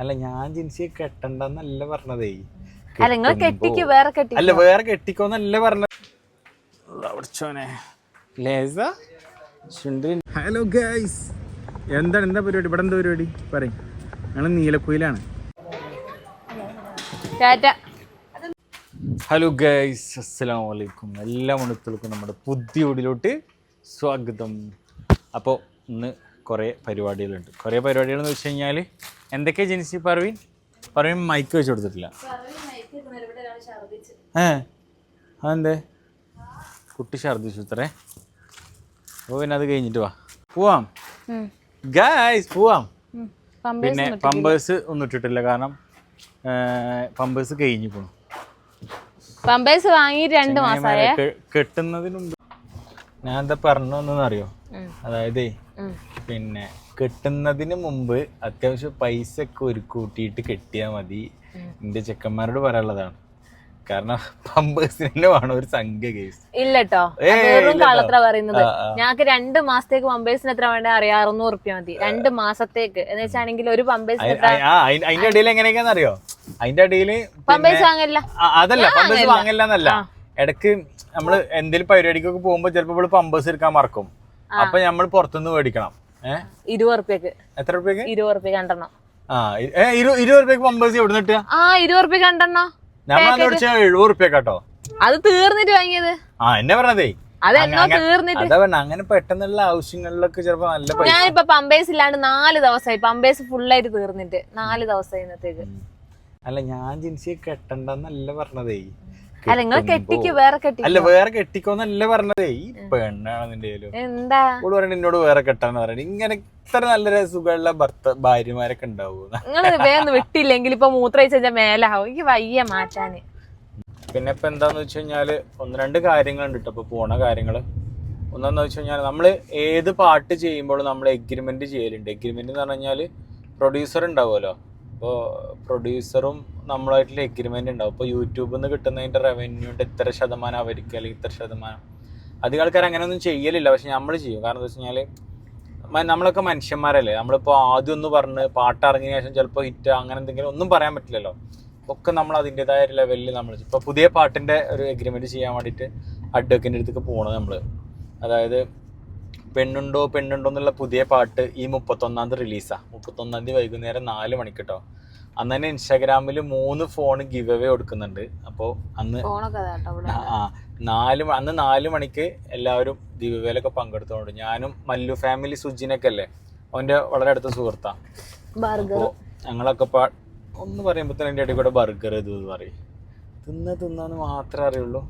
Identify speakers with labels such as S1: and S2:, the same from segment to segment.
S1: അല്ല ഞാൻ ജിൻസിയെ കെട്ടണ്ടെന്നല്ല പറഞ്ഞതേ.
S2: അല്ല നിങ്ങൾ കെട്ടിക്ക് വേറെ കെട്ടി
S1: അല്ല വേറെ കെട്ടിക്കോന്നല്ല പറഞ്ഞത്. Hello guys. എന്താണ് എന്താ പരിപാടി? ഇവിടെ എന്താ പരിപാടി? പറയും. ഞങ്ങൾ നീലക്കുയിലാണ്.
S2: ടാറ്റ.
S1: Hello guys. അസ്സലാം വലൈക്കും എല്ലാ മണുക്കൾക്കും നമ്മുടെ പുതിയ വീടിലോട്ട് സ്വാഗതം. അപ്പോൾ ഇന്ന് കുറേ പരിപാടികളുണ്ട്. കുറേ പരിപാടികളെന്ന് വെച്ച് കഴിഞ്ഞാൽ എന്തൊക്കെയാണ് ജനിച്ച് പറവീൻ പറവീൻ മൈക്ക് വെച്ച് കൊടുത്തിട്ടില്ല. ഏ? അതെന്തേ? കുട്ടി ഛർദ്ദിച്ചു ഇത്രേ. അപ്പോൾ പിന്നെ അത് കഴിഞ്ഞിട്ട് വാ. പോവാം. ഗൈസ് പോവാം. പിന്നെ പമ്പേഴ്സ് ഒന്നും ഇട്ടിട്ടില്ല. കാരണം പമ്പേഴ്സ് കഴിഞ്ഞു പോണു.
S2: പമ്പേഴ്സ് വാങ്ങി രണ്ട് മാസമായ
S1: ചങ്ങായിമാരെ കെ- കെട്ടുന്നതിന് മുമ്പ് ഞാൻ എന്താ പറഞ്ഞറിയോ അതായത് പിന്നെ കെട്ടുന്നതിന് മുമ്പ് അത്യാവശ്യം പൈസ ഒക്കെ ഒരു കൂട്ടിയിട്ട് കെട്ടിയാൽ മതി. എന്റെ ചെക്കന്മാരോട് പറയാനുള്ളതാണ്. കാരണം പമ്പേഴ്സിന് വേണം ഒരു സംഖ്യ കേസ്
S2: ഇല്ലട്ടോ. കള്ളത്ര പറയുന്നത്. ഞങ്ങൾക്ക് രണ്ട് മാസത്തേക്ക് പമ്പേഴ്സിന് എത്ര വേണ്ട അറിയാം. അറുന്നൂറ് റുപ്യ മതി. രണ്ട് മാസത്തേക്ക്. എന്ന് വെച്ചാണെങ്കിൽ ഒരു പമ്പേഴ്സിന്
S1: അതിന്റെ ഇടയിൽ എങ്ങനെയൊക്കെയാന്ന് അറിയോ അതിന്റെ ഇടയിൽ
S2: പമ്പേഴ്സ് വാങ്ങില്ല
S1: അതല്ല പമ്പേഴ്സ് വാങ്ങില്ല എന്നല്ല ഇടയ്ക്ക് നമ്മൾ എന്തെങ്കിലും പരിപാടിക്കൊക്കെ പോകുമ്പോ ചിലപ്പോ ഇവിടെ പമ്പേഴ്സ് എടുക്കാൻ മറക്കും. അപ്പൊ നമ്മൾ പുറത്തുനിന്ന് മേടിക്കണം.
S2: ഇരുപത് റുപ്യക്ക്
S1: എത്ര റുപ്യക്ക്
S2: ഇരുപത് റുപ്യ കണ്ടെണ്ണോ.
S1: ആ ഇരുപത് റുപ്യക്ക് പമ്പേഴ്സ് എവിടെ
S2: ആ ഇരുപത് റുപ്യ
S1: മേടിച്ച എഴുപത് റുപ്യ കേട്ടോ.
S2: അത് തീർന്നിട്ട് വാങ്ങിയത്.
S1: ആ എന്നെ പറഞ്ഞതേ. അങ്ങനെ പെട്ടെന്നുള്ള ആവശ്യങ്ങളിലൊക്കെ ചിലപ്പോ നല്ല
S2: ഞാനിപ്പോ പമ്പേഴ്സ് ഇല്ലാണ്ട് നാല് ദിവസമായി പമ്പേഴ്സ് ഫുള്ളായിട്ട് തീർന്നിട്ട് നാല് ദിവസമായി ഇന്നത്തേക്ക്.
S1: അല്ല ഞാൻ ജിൻസിയെ കെട്ടണ്ടെന്നല്ല പറഞ്ഞതേ.
S2: അല്ല നിങ്ങൾ കെട്ടിക്ക്. വേറെ
S1: അല്ല വേറെ കെട്ടിക്കോന്നല്ല പറഞ്ഞതേ. ഈ പെണ്ണാണ് നിന്റെ
S2: എന്താ?
S1: ഓൾ പറയണ എന്നോട് വേറെ കെട്ടാന്ന് പറയുന്നത് ഇങ്ങനെ ഇത്ര നല്ല സുഖമുള്ള ഭർത്ത ഭാര്യമാരൊക്കെ ഉണ്ടാവും?
S2: നിങ്ങൾ വേഗം വിട്ടില്ലെങ്കിൽ ഇപ്പൊ മൂത്രയിച്ച മേലാവും. എനിക്ക് വയ്യ മാറ്റാന്.
S1: പിന്നെ ഇപ്പൊ എന്താന്ന് വെച്ച് കഴിഞ്ഞാൽ ഒന്ന് രണ്ട് കാര്യങ്ങളുണ്ട് കേട്ടോ ഇപ്പൊ പോണ കാര്യങ്ങൾ. ഒന്നെന്ന് വെച്ച് കഴിഞ്ഞാൽ നമ്മൾ ഏത് പാട്ട് ചെയ്യുമ്പോഴും നമ്മൾ എഗ്രിമെന്റ് ചെയ്യലുണ്ട്. എഗ്രിമെന്റ് എന്ന് പറഞ്ഞു കഴിഞ്ഞാൽ പ്രൊഡ്യൂസർ ഉണ്ടാവുമല്ലോ. അപ്പോൾ പ്രൊഡ്യൂസറും നമ്മളായിട്ടുള്ള എഗ്രിമെന്റ് ഉണ്ടാവും ഇപ്പോൾ യൂട്യൂബിൽ നിന്ന് കിട്ടുന്നതിന്റെ റവന്യൂന്റെ ഇത്ര ശതമാനം അവർക്ക് അല്ലെങ്കിൽ ഇത്ര ശതമാനം. അധികം ആൾക്കാർ അങ്ങനെയൊന്നും ചെയ്യലില്ല. പക്ഷെ നമ്മൾ ചെയ്യും. കാരണം എന്താ വെച്ച് കഴിഞ്ഞാൽ നമ്മളൊക്കെ മനുഷ്യന്മാരല്ലേ. നമ്മളിപ്പോൾ ആദ്യം ഒന്ന് പറഞ്ഞ് പാട്ട് ഇറങ്ങിയ ശേഷം ചിലപ്പോൾ ഹിറ്റ് അങ്ങനെ എന്തെങ്കിലും ഒന്നും പറയാൻ പറ്റില്ലല്ലോ. ഒക്കെ നമ്മൾ അതിന്റെതായ ഒരു ലെവലിൽ നമ്മൾ ഇപ്പോൾ പുതിയ പാട്ടിന്റെ ഒരു എഗ്രിമെന്റ് ചെയ്യാൻ വേണ്ടിയിട്ട് അഡ്വക്കിന്റെ അടുത്തേക്ക് പോകണം നമ്മൾ അതായത് പെണ്ണുണ്ടോ പെണ്ണുണ്ടോ എന്നുള്ള പുതിയ പാട്ട് ഈ മുപ്പത്തൊന്നാം തീയതി റിലീസാണ് മുപ്പത്തൊന്നാം തീയതി വൈകുന്നേരം നാല് മണിക്ക് കേട്ടോ അന്ന് തന്നെ ഇൻസ്റ്റാഗ്രാമിൽ മൂന്ന് ഫോൺ ഗിവ് അവേ കൊടുക്കുന്നുണ്ട്. അപ്പോൾ അന്ന് ആ, നാല് അന്ന് നാല് മണിക്ക് എല്ലാവരും ഗിവ് അവേലൊക്കെ പങ്കെടുത്തോണ്ട് ഞാനും മല്ലു ഫാമിലി സുജിനൊക്കെ അല്ലേ? അവന്റെ വളരെ അടുത്ത സുഹൃത്താണ്
S2: ബർഗർ.
S1: അപ്പോൾ ഞങ്ങളൊക്കെ പാ ഒന്ന് പറയുമ്പോൾ തന്നെ എന്റെ ഇടയിൽ കൂടെ ബർഗർ ഇത് പറയും. തിന്ന് തിന്നാന്ന് മാത്രമേ അറിയുള്ളൂ.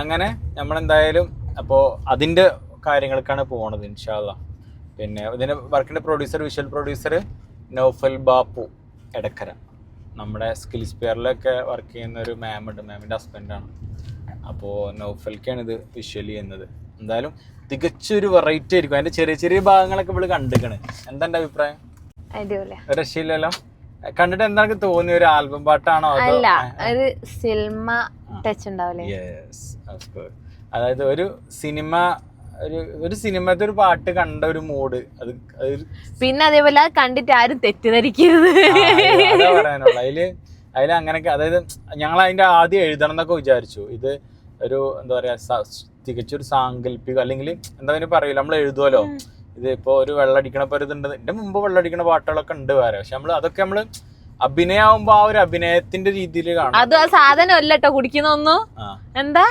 S1: അങ്ങനെ നമ്മളെന്തായാലും അപ്പോൾ അതിന്റെ കാര്യങ്ങൾക്കാണ് പോണത് ഇൻഷാല്ല പിന്നെ ഇതിന് വർക്കിന്റെ producer visual producer Naufal Bappu Edakkara. നമ്മുടെ സ്കിൽസ് പെയറിലൊക്കെ വർക്ക് ചെയ്യുന്ന ഒരു മാം ഉണ്ട്. മാമിന്റെ ഹസ്ബൻഡാണ് അപ്പോൾ നൗഫൽക്കാണ് ഇത് വിഷ്വൽ ചെയ്യുന്നത്. എന്തായാലും തികച്ചൊരു വെറൈറ്റി ആയിരിക്കും. അതിന്റെ ചെറിയ ചെറിയ ഭാഗങ്ങളൊക്കെ ഇവിടെ കണ്ടിരിക്കണേ. എന്താ എന്റെ അഭിപ്രായം ഒരു രക്ഷയില്ലല്ലോ. കണ്ടിട്ട് എന്താണ് തോന്നിയ ഒരു ആൽബം പാട്ടാണോ
S2: അല്ല ഒരു സിനിമ ടച്ച് ഉണ്ടാവില്ലേ
S1: യെസ് അതായത് ഒരു സിനിമ ഒരു ഒരു സിനിമത്തെ ഒരു പാട്ട് കണ്ട ഒരു മൂഡ്. അത്
S2: പിന്നെ അതേപോലെ അത് കണ്ടിട്ട് ആരും തെറ്റിദ്ധരിക്കരുത്.
S1: പറയാനുള്ള. അതിൽ അതിൽ അങ്ങനെയൊക്കെ അതായത് ഞങ്ങൾ അതിന്റെ ആദ്യം എഴുതണം എന്നൊക്കെ വിചാരിച്ചു. ഇത് ഒരു എന്താ പറയാ തികച്ചൊരു സാങ്കല്പിക അല്ലെങ്കിൽ എന്താ പറയുക പറയില്ല നമ്മൾ എഴുതുമല്ലോ ഇത് ഇപ്പൊ ഒരു വെള്ളടിക്കണ പോലെ ഇതുണ്ട്. എന്റെ മുമ്പ് വെള്ളടിക്കണ പാട്ടുകളൊക്കെ ഉണ്ട് വേറെ. പക്ഷെ നമ്മൾ അതൊക്കെ നമ്മൾ അഭിനയാവുമ്പോ ആ ഒരു അഭിനയത്തിന്റെ രീതിയിൽ കാണാം
S2: അത് ആ സാധനം അല്ലട്ടോ കുടിക്കുന്ന കുടിക്കുന്നൊന്നും എന്താ?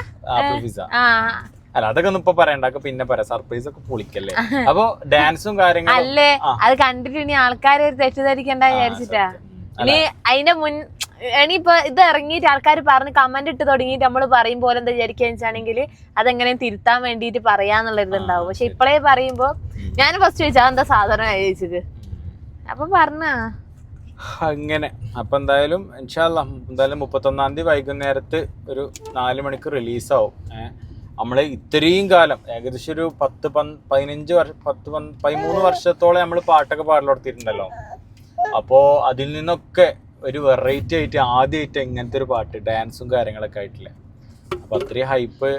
S1: അല്ല അതൊക്കെ ഒന്നും ഇപ്പൊ പറയണ്ട. പിന്നെ പറയാം. സർപ്രൈസ് ഒക്കെ പൊളിക്കല്ലേ? അപ്പൊ ഡാൻസും കാര്യങ്ങളും
S2: അല്ലേ? അത് കണ്ടിട്ട് ഇനി ആൾക്കാരെ തെറ്റിദ്ധരിക്കണ്ട വിചാരിച്ചിട്ടാ. ഇനി അതിന്റെ മുൻ ഇനിയിപ്പൊ ഇത് ഇറങ്ങിയിട്ട് ആൾക്കാർ പറഞ്ഞ് കമന്റ് ഇട്ട് തുടങ്ങിയിട്ട് നമ്മൾ പറയും പോലെ എന്താ വിചാരിക്കുക വെച്ചാണെങ്കിൽ അതെങ്ങനെ തിരുത്താൻ വേണ്ടിയിട്ട് പറയാന്നുള്ള ഇതുണ്ടാവും. പക്ഷെ ഇപ്പളേ പറയുമ്പോ ഞാൻ ഫസ്റ്റ് ചോദിച്ചാ എന്താ സാധനം ചോദിച്ചത്? അപ്പൊ പറഞ്ഞ.
S1: അങ്ങനെ. അപ്പൊ എന്തായാലും ഇൻഷാല്ല എന്തായാലും മുപ്പത്തൊന്നാം തീയതി വൈകുന്നേരത്ത് ഒരു നാല് മണിക്ക് റിലീസാവും ഏഹ് നമ്മൾ ഇത്രയും കാലം ഏകദേശം ഒരു പത്ത് പതിനഞ്ച് വർഷം പത്ത് പതിമൂന്ന് വർഷത്തോളം നമ്മൾ പാട്ടൊക്കെ പാടലോടത്തിയിട്ടുണ്ടല്ലോ അപ്പോ അതിൽ നിന്നൊക്കെ ഒരു വെറൈറ്റി ആയിട്ട് ആദ്യമായിട്ട് ഇങ്ങനത്തെ ഒരു പാട്ട് ഡാൻസും കാര്യങ്ങളൊക്കെ ആയിട്ടില്ല. അപ്പൊ അത്രയും ഹൈപ്പ്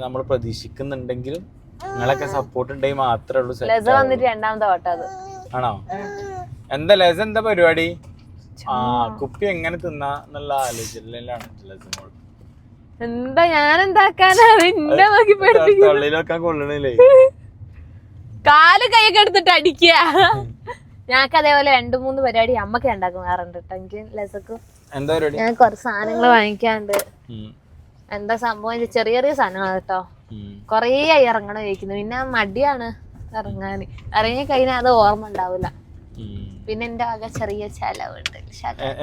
S1: നമ്മൾ പ്രതീക്ഷിക്കുന്നുണ്ടെങ്കിലും നിങ്ങളൊക്കെ സപ്പോർട്ട് ഉണ്ടെങ്കിൽ മാത്രമേ ഉള്ളൂ
S2: വന്നിട്ട് രണ്ടാമത്തെ
S1: ആണോ? എന്താ ലെസ് എന്താ പരിപാടി? ആ കുപ്പി എങ്ങനെ തിന്നാ എന്നുള്ള ആലോചനയിലാണ് ലസിമോൾ
S2: എന്താ ഞാൻ എന്താക്കാനാണ് നോക്കി
S1: തൊള്ളിയിൽ കൊള്ളണില്ലേ?
S2: കാൽ കൈയൊക്കെ എടുത്തിട്ട് അടിക്കുക. ഞങ്ങൾക്ക് അതേപോലെ രണ്ടു മൂന്ന് പരിപാടി അമ്മയ്ക്ക് ഉണ്ടാക്കും വേറുണ്ട് കേട്ടോ. എനിക്ക് ലസക്കും ഞാൻ കുറച്ച് സാധനങ്ങൾ വാങ്ങിക്കാണ്ട്. എന്താ സംഭവം? ചെറിയ ചെറിയ സാധനങ്ങൾ കേട്ടോ. കൊറേ ആയി ഇറങ്ങണം ചോദിക്കുന്നു പിന്നെ മടിയാണ് ഇറങ്ങാൻ ഇറങ്ങി കഴിഞ്ഞാൽ അത് ഓർമ്മ ഉണ്ടാവില്ല പിന്നെ എന്റെ ആകെ ചെറിയ ചെലവുണ്ട്.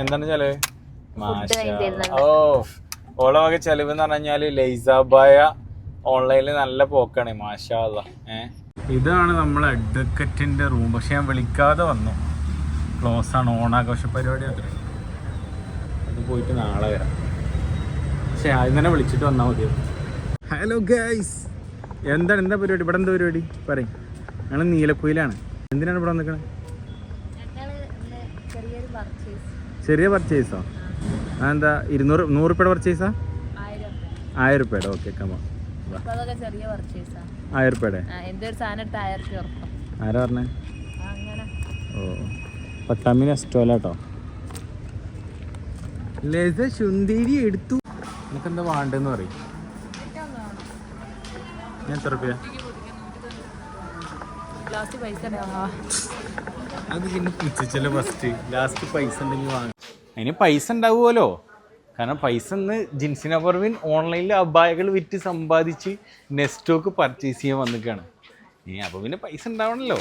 S1: എന്താണ് ചെലവ്? ഓളെ വക ചെലവ് എന്ന് പറഞ്ഞാൽ ലൈസാബായ ഓൺലൈനിൽ നല്ല പോക്കാണ് മാഷാ ഏ? ഇതാണ് നമ്മൾ അഡ്വക്കറ്റിന്റെ റൂം പക്ഷെ ഞാൻ വിളിക്കാതെ വന്നു. ക്ലോസ് ആണ് ഓണാഘോഷ പരിപാടി അത്ര അത് പോയിട്ട് നാളെ വരാം. പക്ഷെ ആദ്യം തന്നെ വിളിച്ചിട്ട് വന്നാൽ മതി ഹലോ ഗൈസ് എന്താണ് എന്താ പരിപാടി? ഇവിടെ എന്താ പരിപാടി? പറയും. ഞങ്ങൾ നീലക്കുയിലാണ്. എന്തിനാണ് ഇവിടെ വന്നിക്കണേ? ചെറിയ പർച്ചേസോ അതെന്താ ഇരുന്നൂറ് നൂറ് രൂപയുടെ പർച്ചേസാ ആയിരം. രൂപയുടെ ഓക്കെ
S2: പർച്ചേസാ
S1: ആയിരം രൂപയുടെ ആരാ പറഞ്ഞേ? ഓ പട്ടാമിന് ഇഷ്ടമല്ല കേട്ടോ ശുന്തിരി എടുത്തു. എന്താ വേണ്ടെന്ന് പറയും. എത്ര രൂപ
S2: ലാസ്റ്റ് പൈസ
S1: അത് പിന്നെ പുച്ഛല്ലോ ഫസ്റ്റ് ലാസ്റ്റ് പൈസ ഉണ്ടെങ്കിൽ വാങ്ങും. അതിന് പൈസ ഉണ്ടാവുമല്ലോ. കാരണം പൈസ ഇന്ന് ജിൻസിന പർവിൻ ഓൺലൈനിൽ അബായകൾ വിറ്റ് സമ്പാദിച്ച് നെസ്റ്റോക്ക് പർച്ചേസ് ചെയ്യാൻ വന്നിക്കാണ്. ഏ അപ്പോൾ പിന്നെ പൈസ ഉണ്ടാവണല്ലോ.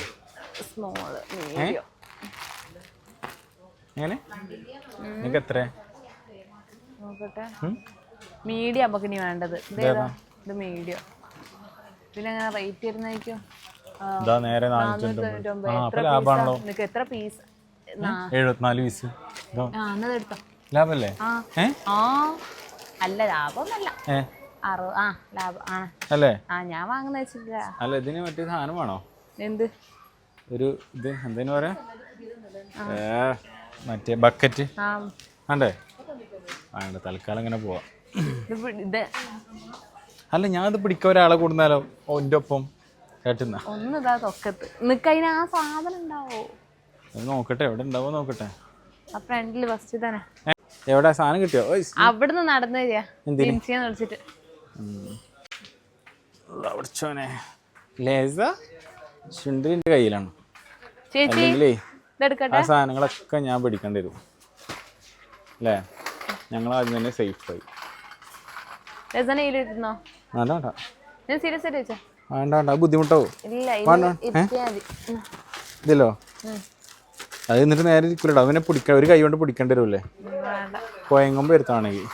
S1: എങ്ങനെ? നിങ്ങൾക്ക് എത്ര?
S2: മീഡിയം നമുക്ക് ഇനി വേണ്ടത്. ഇത് മീഡിയ പിന്നെ എങ്ങനെ റേറ്റ് വരുന്നതായിരിക്കും? എത്ര പീസ്
S1: എഴുപത്തിനാല് പീസ്. ലാഭല്ലേ?
S2: അല്ല ലാഭമൊന്നല്ല ഞാൻ വാങ്ങുന്ന വെച്ചിട്ടില്ല.
S1: അല്ല ഇതിന് മറ്റേ സാധനമാണോ?
S2: എന്ത്?
S1: ഒരു ഇത് എന്തേനു പറയാ? മറ്റേ ബക്കറ്റ്. വേണ്ടേ തൽക്കാലം ഇങ്ങനെ പോവാം.
S2: ഇത്
S1: അല്ല പിടിക്കാൻ ഒരാളെ കൂടുന്നാലോ ഓന്റെ ഒപ്പം കേട്ടുന്ന.
S2: ഒന്ന് ഇതാ തൊക്കത്ത്. നിക്കതിന് ആ സാധനം ഉണ്ടാവോ?
S1: അത് നോക്കട്ടെ എവിടെ ഉണ്ടാവോ നോക്കട്ടെ.
S2: ആ ഫ്രണ്ടിൽ ഫസ്റ്റ് തന്നെ.
S1: എവിടെ സാധനം കിട്ടിയോ.
S2: അവിടുന്ന് നടന്നു വിളിച്ചിട്ട്.
S1: ലേസ? ചുണ്ടിന്റെ കയ്യിലാണ്?
S2: ചേച്ചി
S1: ആ സാധനങ്ങളൊക്കെ ഞാൻ പിടിക്കേണ്ടി വരും. അല്ലേ? ഞങ്ങൾ ആദ്യം തന്നെ സേഫ്
S2: ആയി.
S1: വേണ്ട വേണ്ട. ബുദ്ധിമുട്ടാവും. ഇതിലോ. അത് എന്നിട്ട് നേരെ ഇരിക്കില്ലടാ അവനെ പിടിക്ക ഒരു കൈ കൊണ്ട് പിടിക്കേണ്ടി വരുമല്ലേ കോയങ്ങുമ്പോൾ എടുത്താണെങ്കിൽ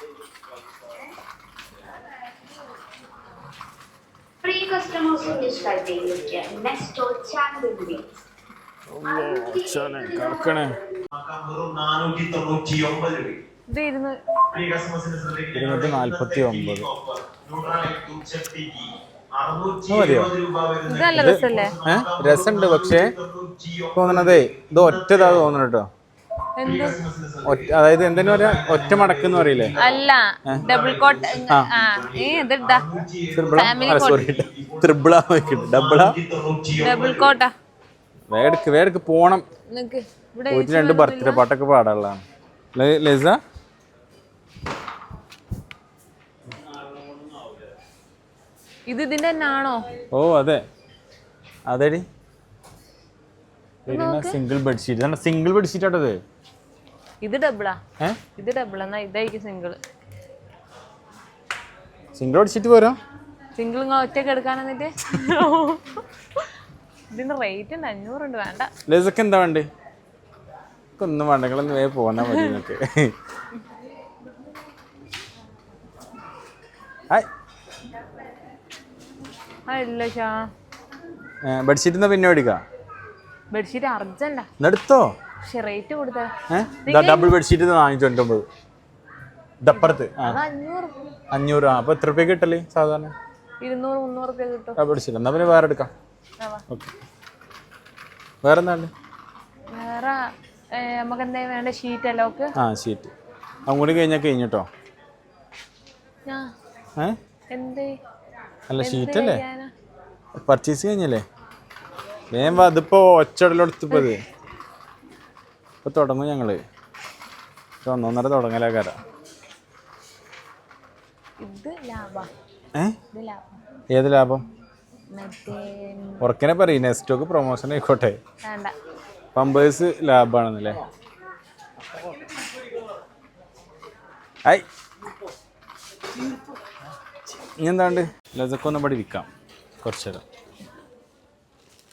S1: ഇരുന്നൂറ്റി നാൽപ്പത്തി ഒമ്പത് രസമുണ്ട് പക്ഷേ തോന്നണതേ ഇത് ഒറ്റതാ തോന്നണ കേട്ടോ. അതായത് എന്തെന്ന് പറയാ? ഒറ്റ മടക്കെന്ന് പറയില്ലേ?
S2: അല്ല ഡബിൾ കോട്ട് ആ. ഈ ഇതിട്ടാ
S1: ത്രിബിള? അല്ല സോറി ത്രിബിള വെക്കിട്ട്
S2: ഡബിൾ കോട്ടാ
S1: വേടക്ക് വേടക്ക് പോണം. പോയിട്ട് രണ്ട് ബർത്ത്ഡേ പാട്ടൊക്കെ പാടാനുള്ളതാണ്. ലെസ?
S2: ഇത് ഇതിന്റെ തന്നെയാണോ?
S1: ഓ അതെ. അതെടി. സിംഗിൾ ബെഡ്ഷീറ്റ് സിംഗിൾ ബെഡ്ഷീറ്റ് ആട്ടത്
S2: ഇത്? ഡബിളാ ഇത് ഡബിൾ എന്നാ ഇതായിരിക്കും സിംഗിൾ
S1: സിംഗിൾ ബെഡ്ഷീറ്റ് പോരാ.
S2: സിംഗിൾ നിങ്ങൾ ഒറ്റയ്ക്ക് എടുക്കാൻ എന്നിട്ട്? ഇതിന്റെ റേറ്റ് ഉണ്ട് അഞ്ഞൂറുണ്ട് വേണ്ട.
S1: ലെസക്ക് എന്താ വേണ്ടേ? ഒന്നും വേണ്ട. നിങ്ങളൊന്ന് വേഗം പോന്നാ മതി നിങ്ങൾക്ക് ഹായ്. ബെഡ്ഷീറ്റ് എന്നാ പിന്നെ മേടിക്കാം?
S2: ബെഡ്ഷീറ്റ് അർജന്റാ.
S1: ഇന്നെടുത്തോ?
S2: പക്ഷെ റേറ്റ്
S1: കൊടുത്താ. ഡബിൾ ബെഡ്ഷീറ്റ് നാനൂറ്റൊൻപത് ഇതപ്പുറത്ത്.
S2: അഞ്ഞൂറ്.
S1: ആ അപ്പൊ എത്ര രൂപ കിട്ടല്ലേ സാധാരണ?
S2: ഇരുന്നൂറ് മുന്നൂറ് രൂപ കിട്ടും.
S1: ഡബിൾ ബെഡ്ഷീറ്റ് എന്നാ പിന്നെ വേറെ എടുക്കാം. ഓക്കെ. വേറെ എന്താണ്
S2: വേറെ നമുക്ക് വേണ്ട ഷീറ്റ് അല്ലോക്ക്
S1: ആ ഷീറ്റ് അങ്ങോട്ട് കൂടി കഴിഞ്ഞാൽ കഴിഞ്ഞിട്ടോ ഏ?
S2: എന്തേ?
S1: അല്ല ഷീറ്റ് അല്ലേ? പർച്ചേസ് കഴിഞ്ഞല്ലേ? വേം അതിപ്പോ ഒച്ചടലെടുത്തിപ്പോ ഇത്. ഇപ്പൊ തുടങ്ങും ഞങ്ങൾ. ഒന്നൊന്നര തുടങ്ങലേക്കാര ഏത് ലാഭം? ഉറക്കനെ പറയും നെസ്റ്റോക്ക് പ്രൊമോഷൻ ആയിക്കോട്ടെ. പമ്പേഴ്സ് ലാഭാണെന്നല്ലേ ഐ. ഇനി എന്താണ്ട് ലതൊക്കെ ഒന്ന് ഇവിടെ വിൽക്കാം കുറച്ച് നേരം.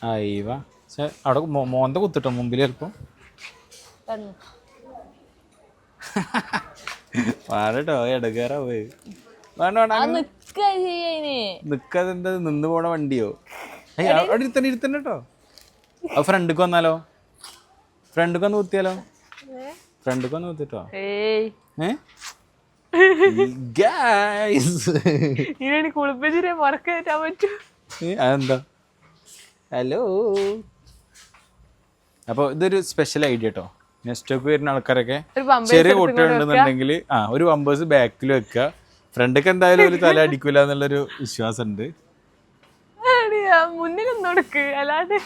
S1: അയ്യവ പക്ഷെ അവിടെ മോന്ത കുത്തിട്ടോ മുമ്പിൽ ചിലപ്പം? പാടോ എടുക്കാറാ വേണ്ട വേണ്ട എന്താ നിന്ന് പോണ വണ്ടിയോ? അവിടെ ഇരുത്തന്നെ ഇരുത്തന്നെ കേട്ടോ അത് ഫ്രണ്ടിക്ക് വന്നാലോ? ഫ്രണ്ടിക്ക് വന്ന് കുത്തിയാലോ? ഫ്രണ്ടിക്ക് വന്ന് കുത്തിട്ടോ?
S2: ഏയ്.
S1: ഏ? ഗായ്സ്
S2: ഇനി കുളിപ്പിച്ചിട്ട് പുറക്ക് കയറ്റാൻ പറ്റും
S1: അതെന്താ? ഹലോ അപ്പോൾ ഇതൊരു സ്പെഷ്യൽ ഐഡിയ കേട്ടോ നെക്സ്റ്റോക്ക് വരുന്ന ആൾക്കാരൊക്കെ ചെറിയ കുട്ടികളുണ്ടെന്നുണ്ടെങ്കിൽ ആ ഒരു പമ്പേഴ്സ് ബാക്കിൽ വെക്കുക ഫ്രണ്ടൊക്കെ എന്തായാലും ഒരു തല അടിക്കൂല എന്നുള്ളൊരു വിശ്വാസം ഉണ്ട്
S2: എടിയാ, മുന്നിലൊന്നും കൊടുക്ക് അല്ലാതെ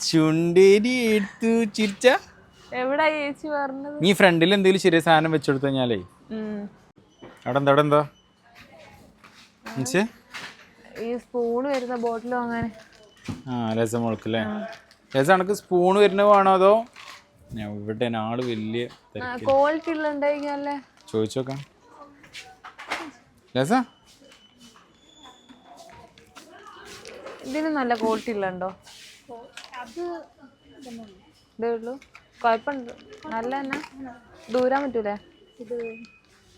S1: ചുണ്ടേരി എടുത്തു ചിരിച്ച.
S2: എവിടാ ചേച്ചി പറഞ്ഞത്?
S1: നീ ഫ്രണ്ടിൽ എന്തെങ്കിലും ചെറിയ സാധനം വെച്ചെടുത്തു കഴിഞ്ഞാലേ. അവിടെ എന്താ അവിടെ എന്താ
S2: ഈ സ്പൂൺ വരുന്ന ബോട്ടിൽ വാങ്ങാൻ
S1: ആ രസം മുളക്കല്ലേ രസം എനക്ക് സ്പൂൺ വരുന്ന വേണോ അതോ? ഇവിടെ ആൾ വലിയ.
S2: ക്വാളിറ്റി ഉള്ള ഉണ്ടായിക്കല്ലേ
S1: ചോദിച്ചു നോക്കാം. രസ?
S2: ഇതിന് നല്ല ക്വാളിറ്റി അത് ഇതേ ഉള്ളൂ. കുഴപ്പമുണ്ട് നല്ല തന്നെ. ദൂരാൻ പറ്റൂലേ?
S3: ഇത്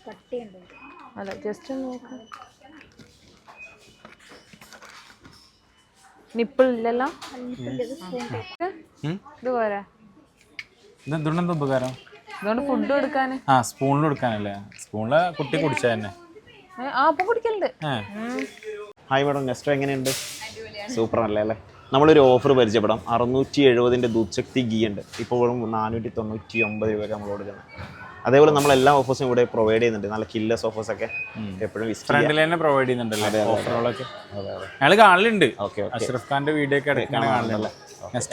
S3: കട്ടിയുണ്ട്.
S2: അല്ല ജസ്റ്റ് ഒന്ന് നോക്കാം. നിപ്പിൾ ഇല്ലല്ലോ?
S1: ഉം?
S2: ഇത് പോരാ.
S1: ഇത് എന്തുകൊണ്ടെന്താ ഉപകാരം?
S2: ഇതുകൊണ്ട് ഫുഡ് കൊടുക്കാൻ
S1: ആ സ്പൂണിൽ കൊടുക്കാനല്ലേ? സ്പൂണിൽ കുട്ടി കുടിച്ചാ തന്നെ.
S2: ആ അപ്പം കുടിക്കലുണ്ട്.
S4: ഹായ് മാഡം നെസ്റ്റോ എങ്ങനെയുണ്ട്? സൂപ്പർ അല്ലേ അല്ലേ? നമ്മളൊരു ഓഫർ പരിചയപ്പെടാം. അറുന്നൂറ്റി എഴുപതിന്റെ ദൂത്ശക്തി ഗീ ഉണ്ട്. ഇപ്പോൾ വെറും നാനൂറ്റി തൊണ്ണൂറ്റി ഒമ്പത് രൂപയ്ക്ക് നമ്മൾ കൊടുക്കുന്നത് അതേപോലെ നമ്മൾ എല്ലാ ഓഫേഴ്സും ഇവിടെ പ്രൊവൈഡ് ചെയ്യുന്നുണ്ട്. നല്ല കില്ലസ് ഓഫേഴ്സ് ഒക്കെ എപ്പോഴും
S1: ഫ്രണ്ടിൽ തന്നെ പ്രൊവൈഡ് ചെയ്യുന്നുണ്ടല്ലേ? ഓഫറുകളൊക്കെ ഞങ്ങൾ കാണലുണ്ട്. അഷ്റഫ് ഖാന്റെ വീഡിയോ ഒക്കെ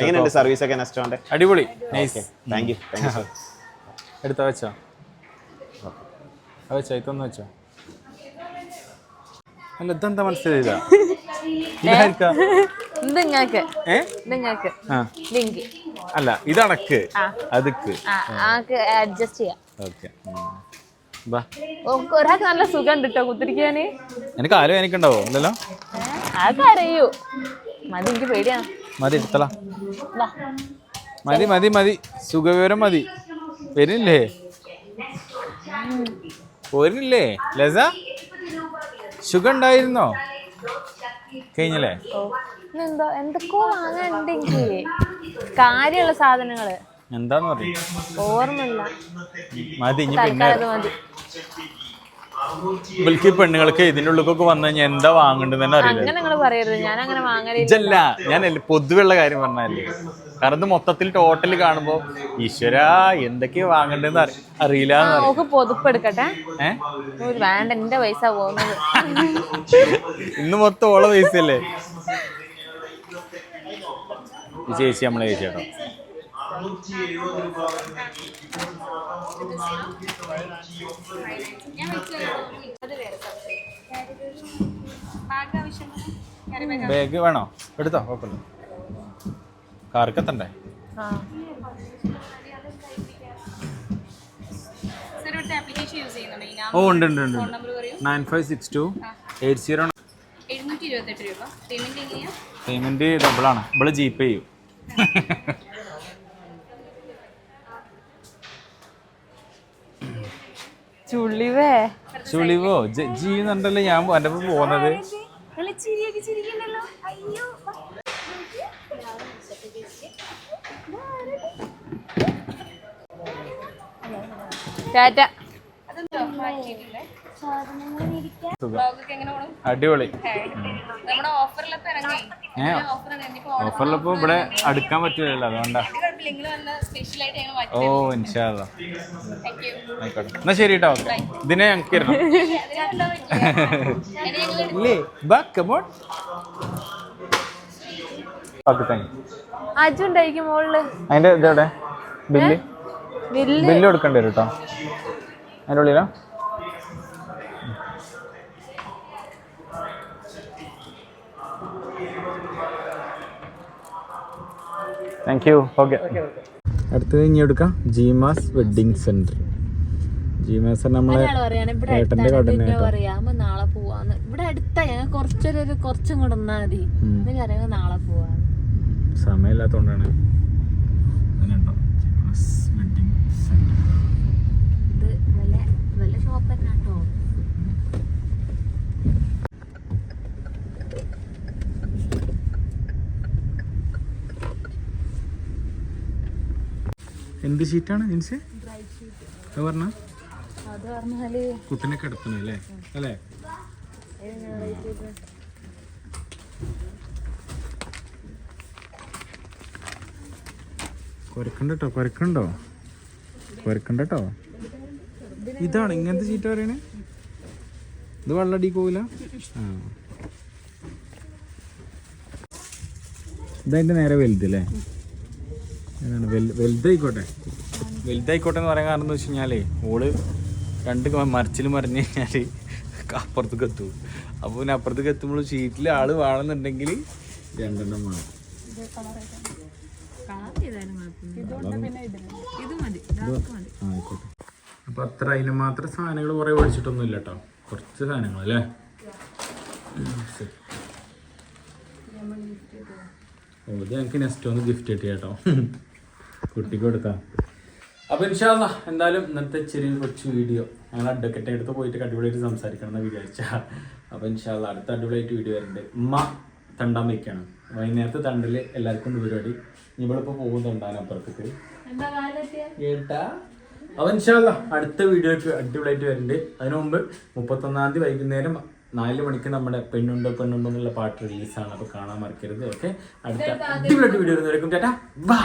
S4: എങ്ങനെയുണ്ട് സർവീസ് ഒക്കെ നെക്സ്റ്റ്
S1: അടിപൊളി. Nice
S4: thank you thank you
S1: എടുത്ത വെച്ചോ? വെച്ചോ ഇതൊന്ന് വെച്ചോ. അല്ല ഇതെന്താ മനസ്സിലായില്ല? ഇതായിരിക്കാ
S2: ഇത് ഇങ്ങക്ക്.
S1: ഏ?
S2: ഇത് ഇങ്ങക്ക്.
S1: ആ.
S2: ലിങ്ക്.
S1: അല്ല ഇതണക്ക്. അതുക്ക്.
S2: അഡ്ജസ്റ്റ് ചെയ്യാം.
S1: ഓക്കെ.
S2: ഒരാൾക്ക് നല്ല സുഖം ഉണ്ട് കേട്ടോ കുത്തിരിക്കാന്?
S1: എനിക്ക് ആരും എനിക്കുണ്ടാവോ? ഇല്ലല്ലോ?
S2: ആൾക്ക് അറിയൂ മതി എനിക്ക് പേടിയാണ്.
S1: മതി എടുത്തല മതി മതി മതി. സുഖവിവരം മതി. വരുന്നില്ലേ? പോരുന്നില്ലേ? ലസ? സുഖം ഉണ്ടായിരുന്നോ കഴിഞ്ഞല്ലേ
S2: എന്തോ എന്തൊക്കെയോ വാങ്ങാനുണ്ട് എനിക്ക്. കാര്യമുള്ള സാധനങ്ങൾ.
S1: എന്താന്ന് പറയും.
S2: ഓർമ്മയില്ല.
S1: മതി ഇനി പിന്നെ
S2: തൽക്കാലം അത് മതി.
S1: ഇവൾക്ക് പെണ്ണുങ്ങൾക്ക് ഇതിന്റെ ഉള്ളിലേക്കൊക്കെ വന്നു കഴിഞ്ഞാൽ എന്താ വാങ്ങണ്ടെന്ന് തന്നെ അറിയില്ല.
S2: അങ്ങനെ നിങ്ങൾ പറയരുത്. ഞാൻ അങ്ങനെ വാങ്ങലില്ല.
S1: ഇതല്ല ഞാൻ എല്ല- പൊതുവെയുള്ള കാര്യം പറഞ്ഞല്ലേ കാരണം ഇത് മൊത്തത്തിൽ ടോട്ടൽ കാണുമ്പോ ഈശ്വര എന്തൊക്കെയാ വാങ്ങണ്ടെന്ന് അറി- അറിയില്ല
S2: ആ ഓക്ക് പൊതുപ്പ് എടുക്കട്ടെ ഒരു വേണ്ട എന്റെ പൈസ പോകുന്നത്.
S1: ഇന്ന് മൊത്തം ഓള പൈസയല്ലേ? ഈ ചേച്ചി നമ്മളെ ചേച്ചി കേട്ടോ ബാഗ് വേണോ? എടുത്തോ കുഴപ്പമില്ല. കാർക്കെത്തണ്ടേ? ഓ ഉണ്ട് ഉണ്ട് ഉണ്ട് nine five six two eight zero
S3: payment
S1: double ഡബിളാണ് ഇവിടെ ജി പേ ചെയ്യും.
S2: ചുള്ളിവേ
S1: ചുളിവോ? ജി എന്നുണ്ടല്ലോ ഞാൻ എന്റെ ഒപ്പം പോകുന്നത്.
S2: ടാറ്റ.
S3: എങ്ങനെ പോകണം
S1: അടിപൊളി. ഓഫറിലപ്പോ ഇവിടെ അടുക്കാൻ പറ്റില്ലല്ലോ അതുകൊണ്ടാ. ഓ ഇൻഷാല്ല. ആയിക്കോട്ടെ. എന്നാ ശരി കേട്ടോ ഓക്കെ. ഇതിനെ ഞങ്ങൾക്ക് ഇല്ലേ? ബാ കമോൺ അതിന്റെ ഇതെവിടെ ബില്ല്?
S2: ബില്ല്.
S1: ബില്ല് കൊടുക്കേണ്ടി വരും കേട്ടോ അതിന്റെ ഉള്ളിലാ? താങ്ക് യു ഓക്കെ അടുത്തത് ഇനി എടുക്കാം. ജീമാസ് വെഡിങ് സെന്റർ ജീമാസ് നമ്മളെ
S2: ഏട്ടന്റെ
S1: കട
S2: നാളെ പോവാന്ന്. ഇവിടെ അടുത്താ ഞങ്ങൾ കുറച്ചൊരു ഒരു കുറച്ചും കൂടെ നിന്നാ മതി. എന്നിട്ട് അറിയാമോ നാളെ പോവാന്ന്.
S1: സെന്റർ
S2: ഇത് വല്ല വല്ല ഷോപ്പ് തന്നെ കേട്ടോ.
S1: എന്ത് ഷീറ്റാണ് ജിൻസി? അത് പറഞ്ഞ? കുട്ടിനെ കിടത്തണ അല്ലേ? അല്ലേ? കുരക്കണ്ട? കേട്ടോ കുരക്കണ്ടോ? കുരക്കണ്ട? കേട്ടോ ഇതാണ് ഇങ്ങനത്തെ ചീറ്റ പറയണേ? ഇത് വെള്ളടി പോവില്ല ആ. ഇതതിന്റെ നേരെ വലുതല്ലേ വലുതായിക്കോട്ടെ. വലുതായിക്കോട്ടെ എന്ന് പറയാൻ കാരണം എന്ന് വെച്ച് കഴിഞ്ഞാലേ ഓൾ രണ്ട് മരച്ചിൽ മറിഞ്ഞ് കഴിഞ്ഞാൽ അപ്പുറത്തേക്ക് എത്തും. അപ്പോൾ പിന്നെ അപ്പുറത്തേക്ക് എത്തുമ്പോൾ ഷീറ്റിൽ ആൾ വേണമെന്നുണ്ടെങ്കിൽ രണ്ടെണ്ണം വേണം. അപ്പൊ ആയിക്കോട്ടെ. അപ്പോൾ അത്ര അതിന് മാത്രം സാധനങ്ങൾ കുറേ മേടിച്ചിട്ടൊന്നും ഇല്ല കേട്ടോ കുറച്ച് സാധനങ്ങൾ അല്ലേ. ഓ ഇത് ഞങ്ങൾക്ക് നെക്സ്റ്റ് ഒന്ന് ഗിഫ്റ്റ് കിട്ടിയ കേട്ടോ കുട്ടിക്ക് കൊടുക്കാം അപ്പോൾ ഇൻഷാല്ല എന്തായാലും ഇന്നത്തെ ചെറിയ കൊച്ചു വീഡിയോ. ഞങ്ങൾ അഡ്വക്കറ്റ് എടുത്ത് പോയിട്ട് അടിപൊളിയായിട്ട് സംസാരിക്കണം എന്ന് വിചാരിച്ച. അപ്പോൾ ഇൻഷാല്ല അടുത്ത അടിപൊളിയായിട്ട് വീഡിയോ വരുന്നുണ്ട് ഉമ്മ തണ്ടാൻ വയ്ക്കാണ്. വൈകുന്നേരത്തെ തണ്ടിൽ എല്ലാവർക്കും ഉണ്ട് പരിപാടി. ഇവളിപ്പോൾ പോകും തണ്ടാൻ അപ്പുറത്തേക്ക്. കേട്ടാ? അപ്പോൾ ഇൻഷാല്ല അടുത്ത വീഡിയോക്ക് അടിപൊളിയായിട്ട് വരുന്നുണ്ട് അതിനു മുമ്പ് മുപ്പത്തൊന്നാം തീയതി വൈകുന്നേരം നാല് മണിക്ക് നമ്മുടെ പെണ്ണുണ്ടോ പെണ്ണുണ്ടോ എന്നുള്ള പാട്ട് റിലീസാണ് അപ്പോൾ കാണാൻ മറക്കരുത് ഓക്കെ അടുത്ത അടിപൊളിയായിട്ട് വീഡിയോ വരുന്നവരേക്കും ചേട്ടാ ബൈ